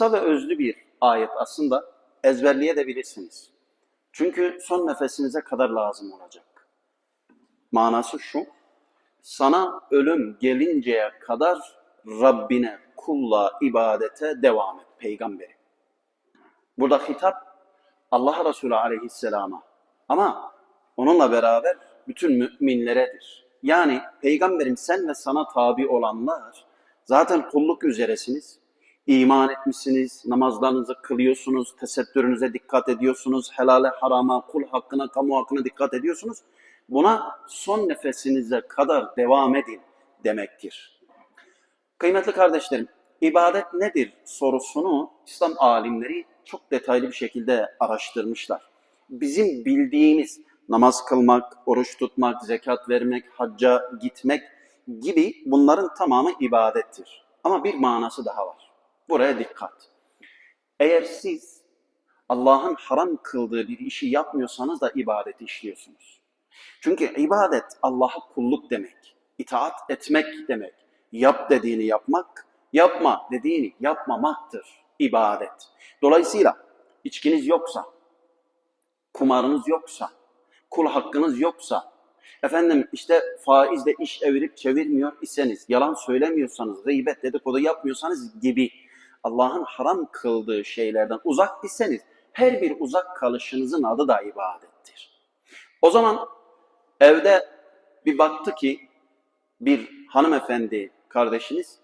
Kısa ve özlü bir ayet aslında ezberleyebilirsiniz. Çünkü son nefesinize kadar lazım olacak. Manası şu, sana ölüm gelinceye kadar Rabbine kulla ibadete devam et peygamberi. Burada hitap Allah Resulü aleyhisselama ama onunla beraber bütün müminleredir. Yani peygamberim sen ve sana tabi olanlar zaten kulluk üzeresiniz. İman etmişsiniz, namazlarınızı kılıyorsunuz, tesettürünüze dikkat ediyorsunuz, helale harama, kul hakkına, kamu hakkına dikkat ediyorsunuz. Buna son nefesinize kadar devam edin demektir. Kıymetli kardeşlerim, ibadet nedir sorusunu İslam alimleri çok detaylı bir şekilde araştırmışlar. Bizim bildiğimiz namaz kılmak, oruç tutmak, zekat vermek, hacca gitmek gibi bunların tamamı ibadettir. Ama bir manası daha var. Buraya dikkat. Eğer siz Allah'ın haram kıldığı bir işi yapmıyorsanız da ibadet işliyorsunuz. Çünkü ibadet Allah'a kulluk demek, itaat etmek demek. Yap dediğini yapmak, yapma dediğini yapmamaktır ibadet. Dolayısıyla içkiniz yoksa, kumarınız yoksa, kul hakkınız yoksa, efendim işte faizle iş evirip çevirmiyor iseniz, yalan söylemiyorsanız, gıybet dedikodu yapmıyorsanız gibi Allah'ın haram kıldığı şeylerden uzak iseniz, her bir uzak kalışınızın adı da ibadettir. O zaman evde bir baktı ki bir hanımefendi kardeşiniz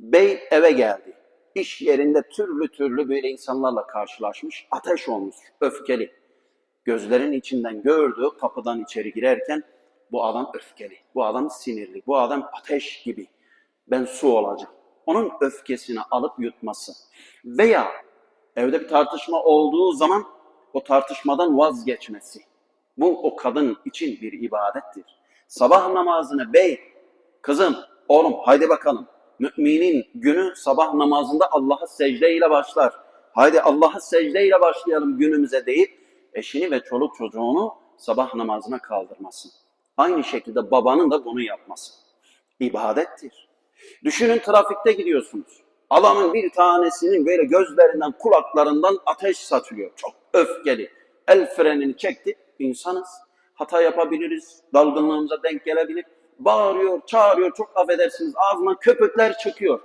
bey eve geldi. İş yerinde türlü türlü böyle insanlarla karşılaşmış. Ateş olmuş, öfkeli. Gözlerin içinden gördü kapıdan içeri girerken bu adam öfkeli, bu adam sinirli, bu adam ateş gibi. Ben su olacağım. Onun öfkesini alıp yutması. Veya evde bir tartışma olduğu zaman o tartışmadan vazgeçmesi. Bu o kadın için bir ibadettir. Sabah namazını bey, kızım, oğlum haydi bakalım. Müminin günü sabah namazında Allah'a secde ile başlar. Haydi Allah'a secde ile başlayalım günümüze deyip eşini ve çoluk çocuğunu sabah namazına kaldırması. Aynı şekilde babanın da bunu yapması. İbadettir. Düşünün trafikte gidiyorsunuz. Adamın bir tanesinin böyle gözlerinden, kulaklarından ateş saçılıyor. Çok öfkeli. El frenini çekti. İnsanız. Hata yapabiliriz. Dalgınlığımıza denk gelebilir. Bağırıyor, çağırıyor. Çok affedersiniz. Ağzından köpükler çıkıyor.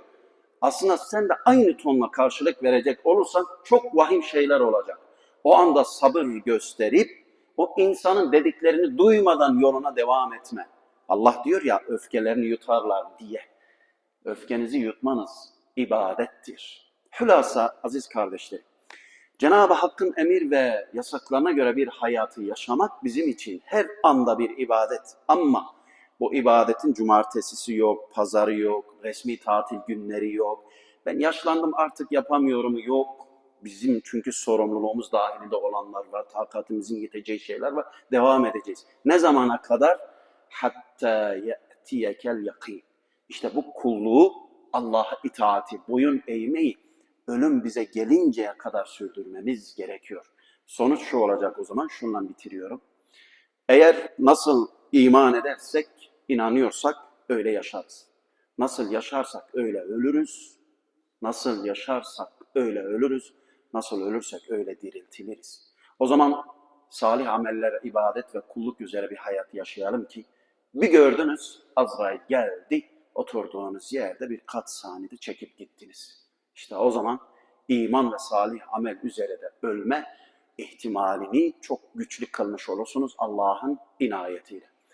Aslında sen de aynı tonla karşılık verecek olursan çok vahim şeyler olacak. O anda sabır gösterip o insanın dediklerini duymadan yoluna devam etme. Allah diyor ya öfkelerini yutarlar diye. Öfkenizi yutmanız ibadettir. Hülasa aziz kardeşlerim, Cenab-ı Hakk'ın emir ve yasaklarına göre bir hayatı yaşamak bizim için her anda bir ibadet. Ama bu ibadetin cumartesisi yok, pazarı yok, resmi tatil günleri yok. Ben yaşlandım artık yapamıyorum yok. Bizim çünkü sorumluluğumuz dahilinde olanlar var, takatimizin yeteceği şeyler var. Devam edeceğiz. Ne zamana kadar? Hatta ye'tiyekel yakin. İşte bu kulluğu, Allah'a itaati, boyun eğmeyi ölüm bize gelinceye kadar sürdürmemiz gerekiyor. Sonuç şu olacak o zaman, şundan bitiriyorum. Eğer nasıl iman edersek, inanıyorsak öyle yaşarız. Nasıl yaşarsak öyle ölürüz. Nasıl yaşarsak öyle ölürüz. Nasıl ölürsek öyle diriltiliriz. O zaman salih ameller, ibadet ve kulluk üzere bir hayat yaşayalım ki bir gördünüz Azrail geldi oturduğunuz yerde bir kat saniyede çekip gittiniz. İşte o zaman iman ve salih amel üzere de ölme ihtimalini çok güçlü kılmış olursunuz Allah'ın inayetiyle.